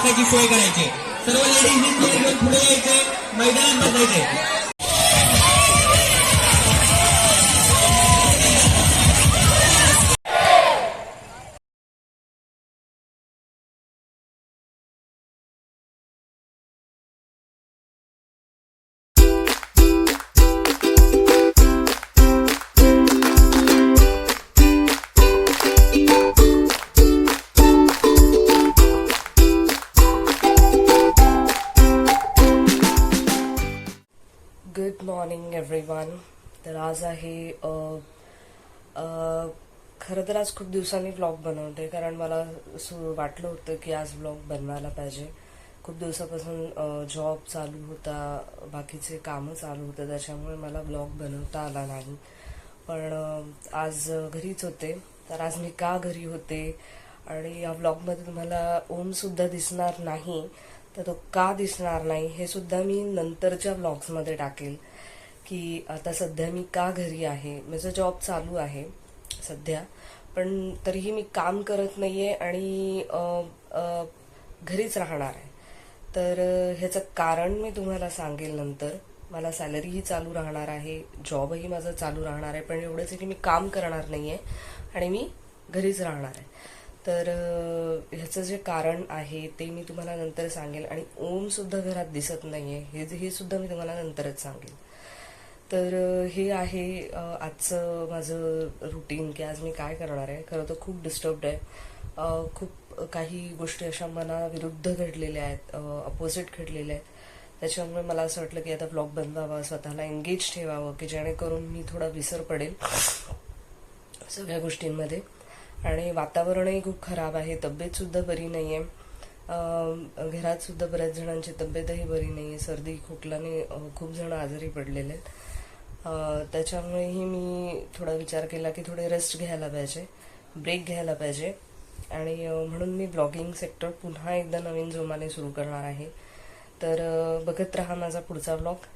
बसायची सोय करायची. सर्व लेडीज घेऊन पुढे यायचे. मैदानात बसायचे. तर आज आहे खरं तर आज खूप दिवसांनी ब्लॉग बनवते. कारण मला सु वाटलं होतं की आज ब्लॉग बनवायला पाहिजे. खूप दिवसापासून जॉब चालू होता बाकीचे कामं चालू होतं. त्याच्यामुळे मला ब्लॉग बनवता आला नाही. पण आज घरीच होते. तर आज मी का घरी होते? आणि या ब्लॉगमध्ये तुम्हाला ओमसुद्धा दिसणार नाही. तर तो का दिसणार नाही हे सुद्धा मी नंतरच्या ब्लॉग्समध्ये टाकेल. की आता सध्या मी का घरी आहे? माझं जॉब चालू आहे सध्या पण तरीही मी काम करत नाही आहे आणि घरीच राहणार आहे. तर ह्याचं कारण मी तुम्हाला सांगेल नंतर. मला सॅलरीही चालू राहणार आहे जॉबही माझं चालू राहणार आहे पण एवढंच आहे की मी काम करणार नाही आहे आणि मी घरीच राहणार आहे. तर ह्याचं जे कारण आहे ते मी तुम्हाला नंतर सांगेल आणि ओम सुद्धा घरात दिसत नाही हे हे सुद्धा मी तुम्हाला नंतरच सांगेल. तर हे आहे आजचं माझं रुटीन की आज मी काय करणार आहे खरं तर खूप डिस्टर्ब्ड आहे. खूप काही गोष्टी अशा मना विरुद्ध घडलेल्या आहेत अपोजिट घडलेल्या आहेत. त्याच्यामुळे मला असं वाटलं की आता ब्लॉग बनवावा स्वतःला एंगेज ठेवावं की जेणेकरून मी थोडा विसर पडेल सगळ्या गोष्टींमध्ये. आणि वातावरणही खूप खराब आहे तब्येत सुद्धा बरी नाही आहे घरात सुद्धा बऱ्याच जणांची तब्येतही बरी नाही आहे सर्दी खोकल्याने खूप जण आजारी पडलेले आहेत. त्याच्यामुळेही मी थोडा विचार केला की थोडे रेस्ट घ्यायला पाहिजे ब्रेक घ्यायला पाहिजे. आणि म्हणून मी ब्लॉगिंग सेक्टर पुन्हा एकदा नवीन जोमाने सुरू करणार आहे. तर बघत राहा माझा पुढचा ब्लॉग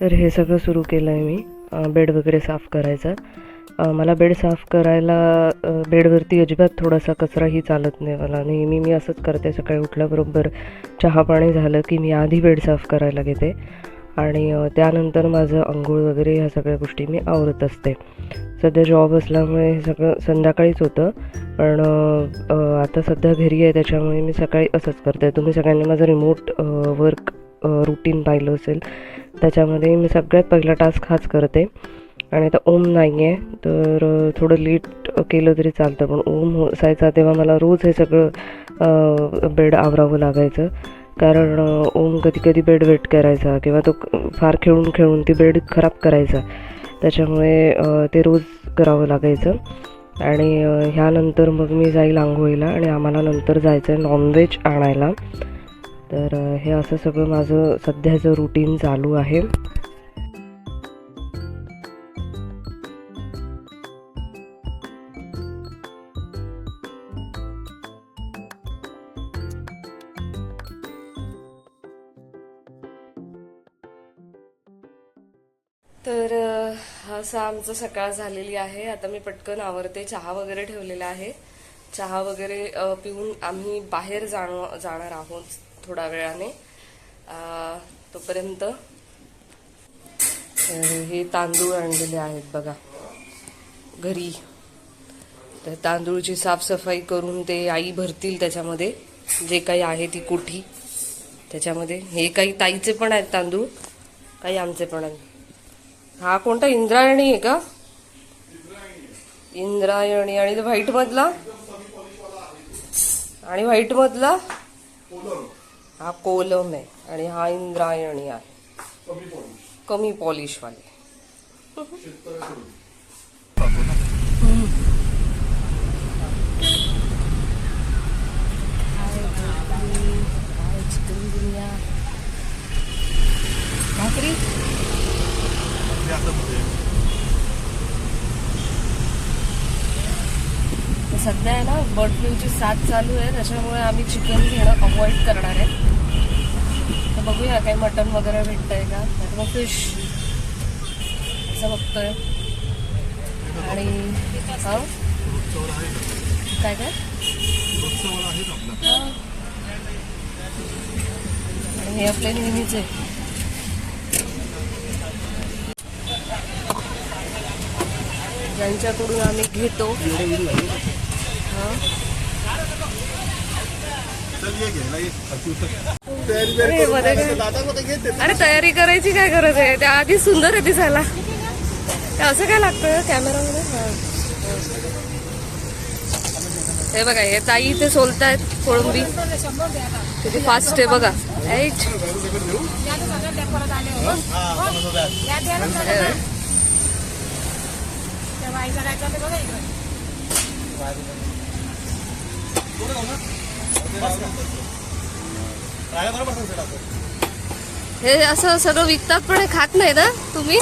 तर हे सगळं सुरू केलं आहे मी बेड वगैरे साफ करायचं. मला बेड साफ करायला बेडवरती अजिबात थोडासा कचराही चालत नाही मला. नेहमी मी असंच करते. सकाळी उठल्याबरोबर चहा पाणी झालं की मी आधी बेड साफ करायला घेते. आणि त्यानंतर माझं अंघोळ वगैरे ह्या सगळ्या गोष्टी मी आवरत असते. सध्या जॉब असल्यामुळे हे सगळं संध्याकाळीच होतं. पण आता सध्या घरी आहे त्याच्यामुळे मी सकाळी असंच करते. तुम्ही सगळ्यांनी माझं रिमोट वर्क रुटीन पाहिलं असेल त्याच्यामध्ये मी सगळ्यात पहिला टास्क हाच करते. आणि आता ओम नाही आहे तर थोडं लेट केलं तरी चालतं. पण ओम हो, असायचा तेव्हा मला रोज हे सगळं बेड आवरावं लागायचं. कारण ओम कधी कधी बेड वेट करायचा किंवा तो फार खेळून खेळून ती बेड खराब करायचा. त्याच्यामुळे ते रोज करावं लागायचं. आणि ह्यानंतर मग मी जाईल आंघोळीला आणि आम्हाला नंतर जायचं आहे नॉनव्हेज आणायला. तर हे असं सगळं माझं सध्याचं रुटीन चालू आहे. तर असं आमचं सकाळ झालेली आहे. आता मी पटकन आवरते. चहा वगैरे ठेवलेला आहे. चहा वगैरे पिऊन आम्ही बाहेर जाण जाणार आहोत थोड्या वेळाने. तोपर्यंत हे तांदूळ आणलेले आहेत बघा. घरी. तर तांदूळची साफसफाई करून ते आई भरतील त्याच्यामध्ये. जे काही आहे ती कोठी. त्याच्यामध्ये. हे काही ताईचे पण आहेत तांदूळ. काही आमचे पण आहेत. हा कोणता? इंद्रायणी आहे का? इंद्रायणी. आणि व्हाईट मधला? आणि व्हाईट मधला? हा कोलम आहे. आणि हा इंद्रायणी आहे. कमी पॉलिश वाले. भाकरी सध्या आहे ना बर्ड फ्लूची साथ चालू आहे. त्याच्यामुळे आम्ही चिकन घेणं अवॉइड करणार आहे. तर बघूया काही मटन वगैरे भेटतंय का? नाही मग फिश असं बघतोय. आणि हा? काय काय? आपला आणि हे आपल्या नेहमीच. आहे ज्यांच्याकडून आम्ही घेतो. हा. अरे, तयारी करायची काय गरज आहे? त्या आधी सुंदर आहे दिसायला. असं काय लागतं कॅमेरामध्ये हा. बघा हे ताई इथे सोलतायत कोळंबी. किती फास्ट आहे बघा. हे असं सगळं विकतात पण हे खात नाही ना तुम्ही?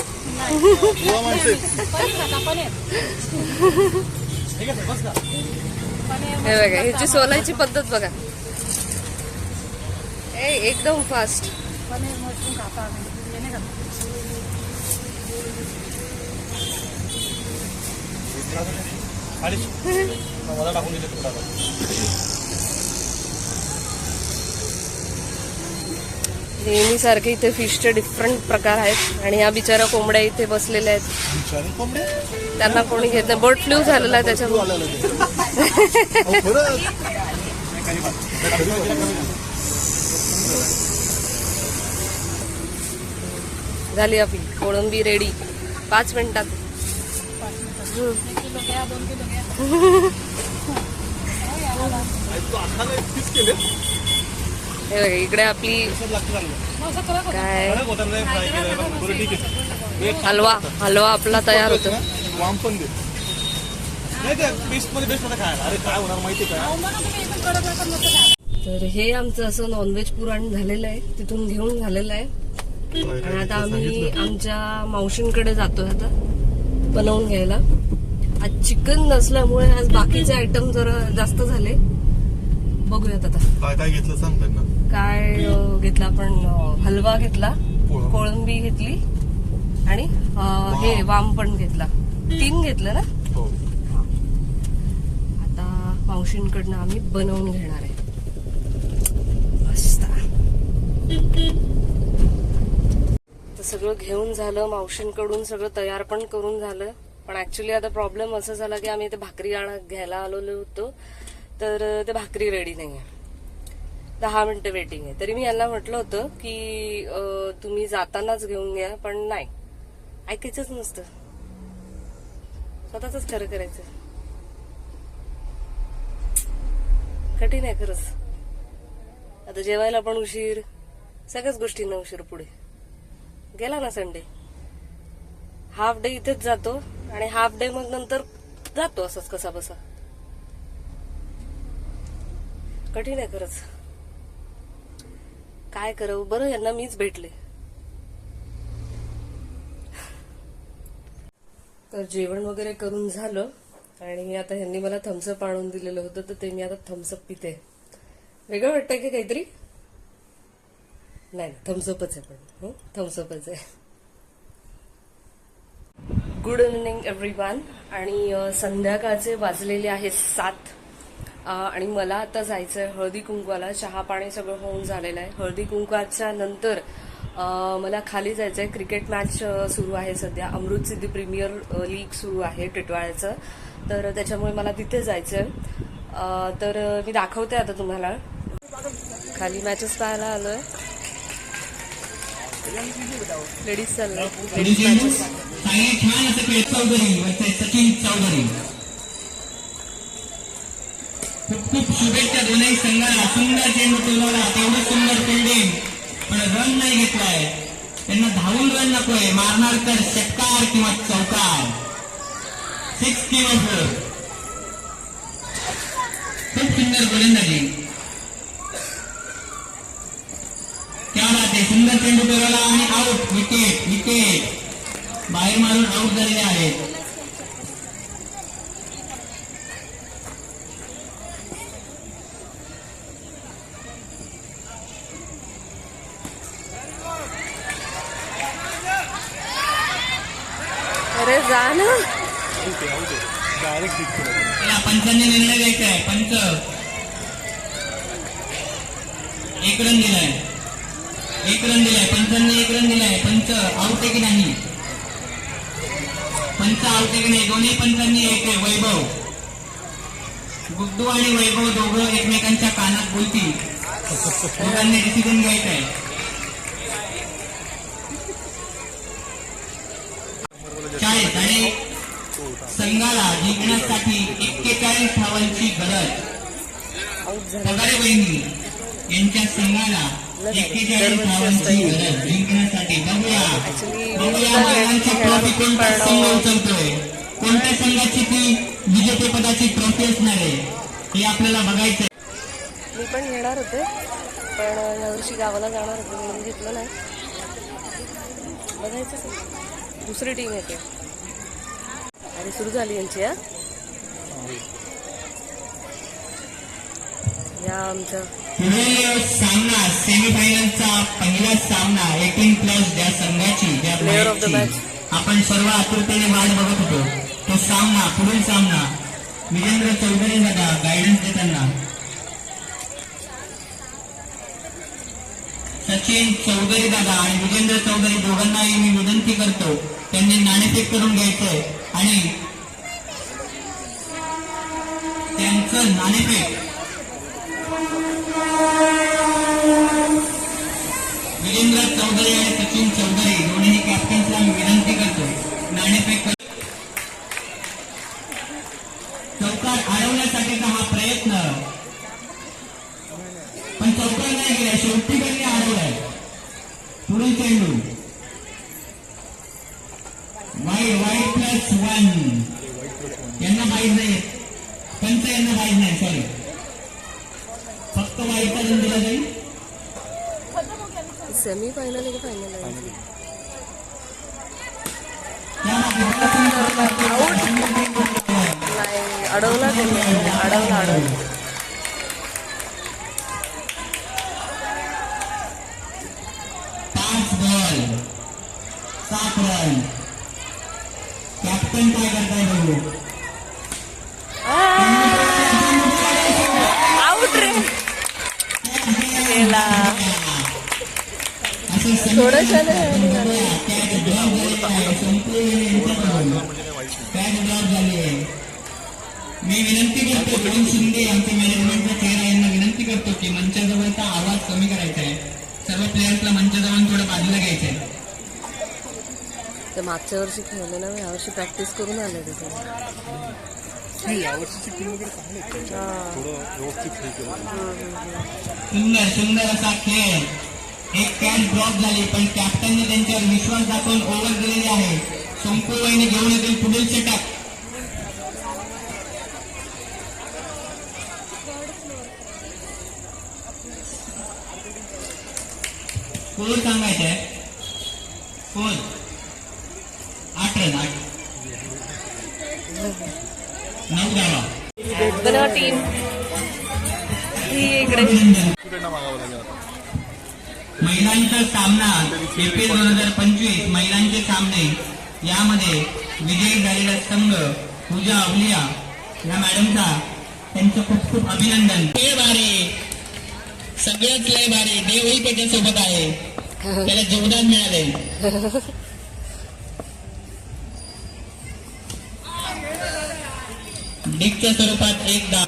हे बघा ह्याची सोलायची पद्धत बघा. ए एकदम फास्ट मला टाकून दिले तुला नेहमी सारखे इथे फिशचे डिफरंट प्रकार आहेत आणि ह्या बिचारा कोंबड्या इथे बसलेल्या आहेत. त्यांना कोणी घेत नाही बर्ड फ्लू झालेला आहे त्याच्यामुळे. झाली आपली. कोळंबी रेडी पाच मिनिटात. हे बघा इकडे आपली काय? हलवा हलवा आपला तयार होतो. वाम पण दे नाही ते मध्ये बेस्ट खायला अरे काय होणार माहिती काय तर हे आमचं असं नॉनव्हेज पुराण झालेलं आहे तिथून घेऊन झालेलं आहे. आणि आता आम्ही आमच्या मावशींकडे जातोय आता बनवून घ्यायला. आज चिकन नसल्यामुळे आज बाकीचे आयटम जरा जास्त झाले. बघूयात आता. काय काय घेतलं सांग त्यांना. काय घेतला आपण हलवा घेतला. कोळंबी घेतली आणि अं, हे वाम. पण घेतला. तीन घेतलं ना? हो. आता मावशींकडनं आम्ही बनवून घेणार आहे. मस्त. तर सगळं घेऊन झालं मावशींकडून सगळं तयार पण करून झालं. पण ऍक्च्युली आता प्रॉब्लेम असं झाला की आम्ही ते भाकरी आण घ्यायला आलेलो होतो. तर ते भाकरी रेडी नाही आहे दहा मिनिटं वेटिंग आहे. तरी मी यांना म्हटलं होतं की तुम्ही जातानाच घेऊन घ्या पण नाही. ऐकायचंच नसतं. स्वतःच खरं करायचं कठीण आहे खरंच. आता जेवायला पण उशीर. सगळ्याच गोष्टींना उशीर पुढे. गेला ना संडे हाफ डे इथेच जातो. आणि हाफ डे मग नंतर जातो असंच कसा बसा कठीण आहे खरंच. काय करावं? बरं यांना मीच भेटले. तर जेवण वगैरे करून झालं आणि आता ह्यांनी मला थम्सअप आणून दिलेलं होतं तर ते मी आता थम्सअप पिते. वेगळं वाटतंय की काहीतरी? नाही थम्सअपच आहे पण. थम्सअपच आहे. गुड इव्हनिंग एव्हरीवन आणि संध्याकाळचे वाजलेले आहेत सात. आणि मला आता जायचं आहे हळदी कुंकवाला. चहा पाणी सगळं होऊन झालेलं आहे. हळदी कुंकवाच्या नंतर मला खाली जायचं आहे क्रिकेट मॅच सुरू आहे सध्या. अमृत सिद्धी प्रीमियर लीग सुरू आहे टिटवाळ्याचं. तर त्याच्यामुळे मला तिथे जायचं आहे तर मी दाखवते आता तुम्हाला. खाली मॅचेस पाहायला आलोय. लेडीज चाललं लेडीज मॅचेस चांगले छान असं पेट चौधरी वरचे सचिन चौधरी. खूप खूप शुभेच्छा दोनही संघाला. सुंदर चेंडू टोलवला तेवढं सुंदर फिल्डिंग पण रन नाही घेतलाय. त्यांना धावून रन नकोय मारणार तर षटकार किंवा चौकार. सिक्स किंवा फोर खूप सुंदर गोलंदाजी. क्या बात आहे. सुंदर चेंडू टोलवला आणि आउट विकेट विकेट बाहेर मारून आउट झालेले आहेत. अरे जा ना. डायरेक्ट पंचांनी निर्णय द्यायचा आहे. पंच. एक रन दिलाय. एक रन दिलाय. पंचांनी एक रन दिलाय. पंच आउट आहे की नाही? पंच आउट की नाही दोन्ही पंचांनी एक आहे वैभव. गुड्डू आणि वैभव दोघं एकमेकांच्या कानात बोलतील. दोघांनी डिसिजन घ्यायचं आहे चाळीस आणि संघाला जिंकण्यासाठी एक्केचाळीस धावांची गरज. पगारे बहिणी यांच्या संघाला उचलतोय कोणत्या संघाची ती विजेतेपदाची ट्रॉफी असणार आहे? हे आपल्याला मी पण घेणार होते पण यावर्षी गावाला जाणार होते म्हणून घेतलं नाही. बघायचं. दुसरी टीम येते. आणि सुरू झाली यांची या आमच्या पुढील सामना सेमीफायनलचा पहिला सामना एटीन प्लस ज्या संघाची ज्या आपण सर्व आतुरतेने वाट बघत होतो. तो सामना पुढील सामना विजेंद्र चौधरी दादा गायडन्स देताना. सचिन चौधरी दादा आणि विजेंद्र चौधरी दोघांनाही मी विनंती करतो त्यांनी नाणेफेक करून घ्यायचंय आणि त्यांचं नाणेफेक विजेंद्र चौधरी आणि सचिन चौधरी दोन्ही कॅप्टन्सला मी विनंती करतोय. नाणेफेक चौकार अडवण्यासाठीचा हा प्रयत्न. पण चौकार नाही गेला शेवटी त्यांनी अडवलाय पुढील चेंडू वाईट वाईट प्लस वन यांना माहीत नाही पंच यांना माहीत नाही सॉरी फक्त वाईटचा रन दिला जाईल सेमी फायनल आहे की फायनल आहे नाही अडवला त्यांनी अडवला अडवला सात रन कॅप्टन काय करताय बघू आहे मी विनंती करतो रोहन शिंदे आमच्या मॅनेजमेंटचा चेहरा यांना विनंती करतो की मंचाजवळचा आवाज कमी करायचा आहे. सर्व प्लेयर्सला मंचाजवळ थोडं बाजूला घ्यायचं आहे. ते मागच्या वर्षी खेळले ना मी यावर्षी प्रॅक्टिस करून आले तिथे यावर्षीची टीम वगैरे चांगली आहे. थोडं व्यवस्थित खेळ केला. सुंदर सुंदर असा खेळ. एक कॅच ड्रॉप झाली पण कॅप्टनने त्यांच्यावर विश्वास दाखवून ओव्हर दिलेली आहे. संकुल वहिनी घेऊन येतील पुढील षटक स्कोर सांगायचं आहे? स्कोर आठ रन आठ. नऊ धावा टीम ही इकडे. महिलांचा सामना एप्रिल दोन हजार पंचवीस महिलांचे सामने. यामध्ये विजयी झालेला संघ पूजा अवलिया या मॅडमचा त्यांचं खूप खूप अभिनंदन. ते भारी. सगळंच लय भारी. देवही त्याच्यासोबत आहे. त्याला जोरदार मिळाले डिकच्या स्वरूपात एकदा.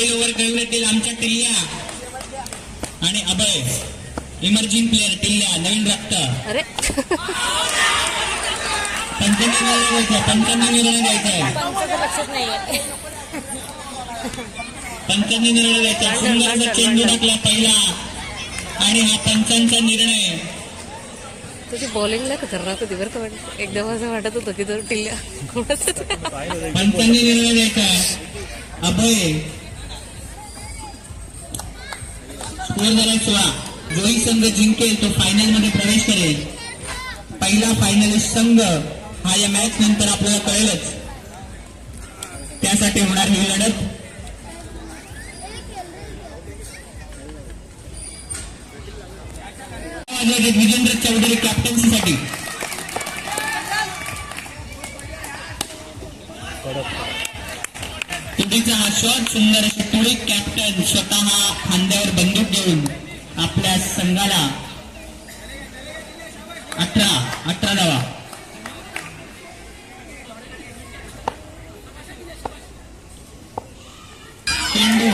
खेळून येतील आमच्या टिल्ल्या आणि अभय इमर्जिंग प्लेअर टिल्ल्या नवीन रक्त. अरे. पंचांनी निर्णय द्यायचा. पंचांनी निर्णय द्यायचा. सुंदर चेंडू टाकला पहिला. आणि हा पंचांचा निर्णय. तुझी बॉलिंगला खतरनाक होती बरं का वाटत? एकदम असं वाटत होतं की तो टिल्ल्या. पंचांनी निर्णय द्यायचा. अभय सोळा जोही संघ जिंकेल तो फायनलमध्ये प्रवेश करेल. पहिला फायनलिस्ट संघ हा या मॅच नंतर आपल्याला कळेलच. त्यासाठी होणार ही लढत. विजेंद्र चौधरी कॅप्टन्सीसाठी तुमचा हा शॉट सुंदर तुडी कॅप्टन स्वतः खांद्यावर बंदूक घेऊन आपल्या संघाला अठरा अठरा धावा. चेंडू.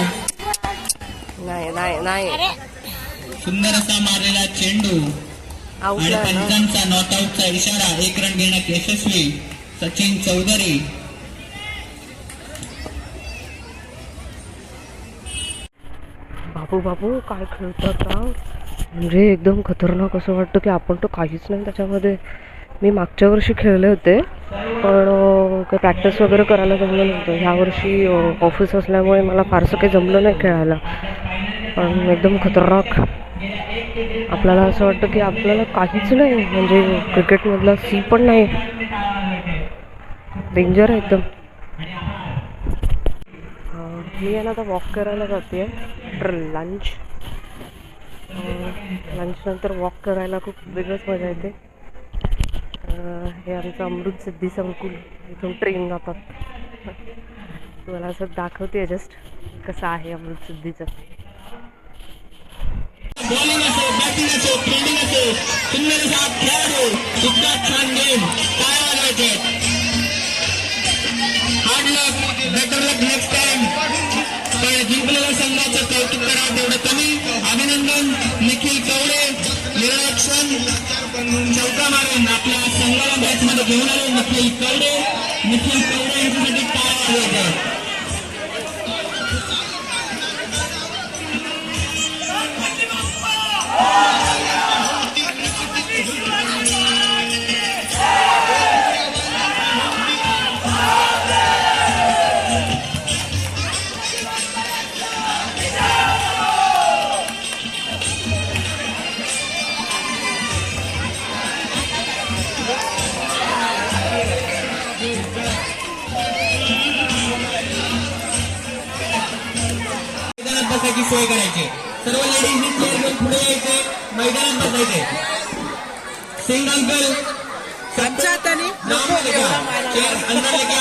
नाही नाही नाही. सुंदर असा मारलेला चेंडू. आणि पंचांचा नॉट आउटचा इशारा एक रन घेण्यात यशस्वी सचिन चौधरी. बापू बाबू काय खेळतात राव म्हणजे एकदम खतरनाक असं वाटतं की आपण तर काहीच नाही त्याच्यामध्ये. मी मागच्या वर्षी खेळले होते पण काही प्रॅक्टिस वगैरे करायला जमलं नव्हतं. ह्या वर्षी ऑफिस असल्यामुळे मला फारसं काही जमलं नाही खेळायला. पण एकदम खतरनाक. आपल्याला असं वाटतं की आपल्याला काहीच नाही म्हणजे क्रिकेटमधला सी पण नाही. डेंजर आहे एकदम. मी आहे ना आता वॉक करायला जाते तर लंच लंच नंतर वॉक करायला खूप वेगळंच मजा येते. हे आमचं अमृत सिद्धी संकुल इथून ट्रेन जातात. तुम्हाला असं दाखवते जस्ट कसं आहे अमृत सिद्धीचं. नेक्स्ट टाइम पण जिंकलेल्या संघाचं कौतुक करा. तेवढं कमी. अभिनंदन निखिल कवडे निरक्षण चौका मारून आपल्या संघाला मॅच मध्ये घेऊन आले निखिल कवडे. निखिल कवडे यांच्यासाठी काय वाजवायचं सोय करायची. सर्व लेडीजनी चेअर घेऊन पुढे यायचे. मैदानात बसायचे. सिंग अंकल नाम लेके आओ चेयर अंदर लेके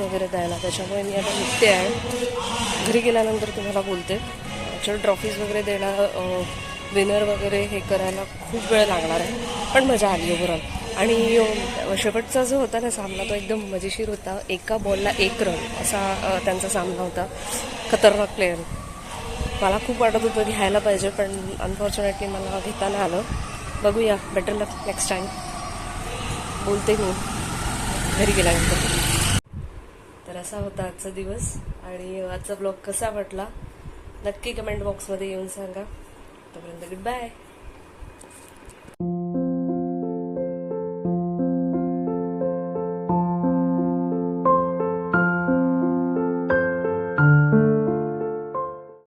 वगैरे द्यायला. त्याच्यामुळे मी आता निघते आहे. घरी गेल्यानंतर तुम्हाला बोलते. ॲक्च्युअली ट्रॉफीज वगैरे देणं विनर वगैरे हे करायला खूप वेळ लागणार आहे. पण मजा आली ओव्हरऑल आणि शेवटचा जो होता ना सामना तो एकदम मजेशीर होता. एका बॉलला एक रन असा त्यांचा सामना होता. खतरनाक प्लेअर मला खूप वाटत होतं घ्यायला पाहिजे पण अनफॉर्च्युनेटली मला घेताना आलं. बघूया. बेटर लक नेक्स्ट टाईम बोलते मी. घरी गेल्यानंतर. असा होता आजचा दिवस. आणि आजचा ब्लॉग कसा वाटला नक्की कमेंट बॉक्समध्ये येऊन सांगा. तोपर्यंत गुड बाय